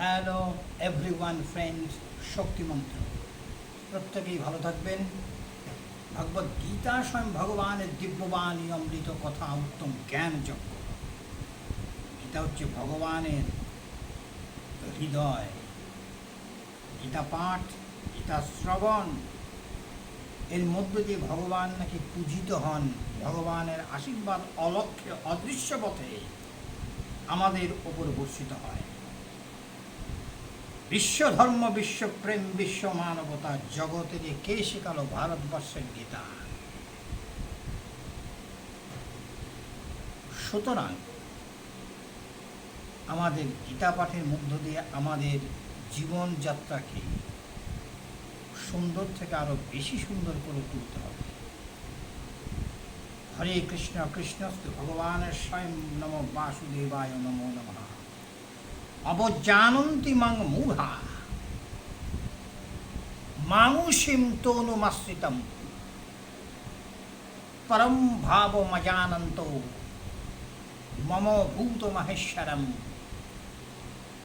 Hello everyone friends শক্তিমন্ত্র প্রত্যেকেই ভালো থাকবেন। ভগবদ গীতা স্বয়ং ভগবানের দিব্যবাণী, অমৃত কথা, উত্তম জ্ঞান যজ্ঞ। এটা হচ্ছে ভগবানের হৃদয়। গীতা পাঠ, গীতা শ্রবণ, এর মধ্য দিয়ে ভগবান নাকি পূজিত হন, ভগবানের আশীর্বাদ অলক্ষ্যে অদৃশ্য পথে আমাদের ওপর বর্ষিত হয়। বিশ্ব ধর্ম বিশ্ব মানবতা জগতের কে শেখালো ভারতবর্ষের গীতা। সুতরাং আমাদের গীতা পাঠের মধ্য দিয়ে আমাদের জীবনযাত্রাকে সুন্দর থেকে আরও বেশি সুন্দর করে তুলতে হবে। হরে কৃষ্ণ, কৃষ্ণস্তু, ভগবানের স্বয়ং নম বাসুদেবায় নমো নমঃ। অবজানন্তি মাং মুহা মানুষিম তনুমাশ্রিতম পরম ভাবমজানন্ত মম ভূত মহেশ্বরম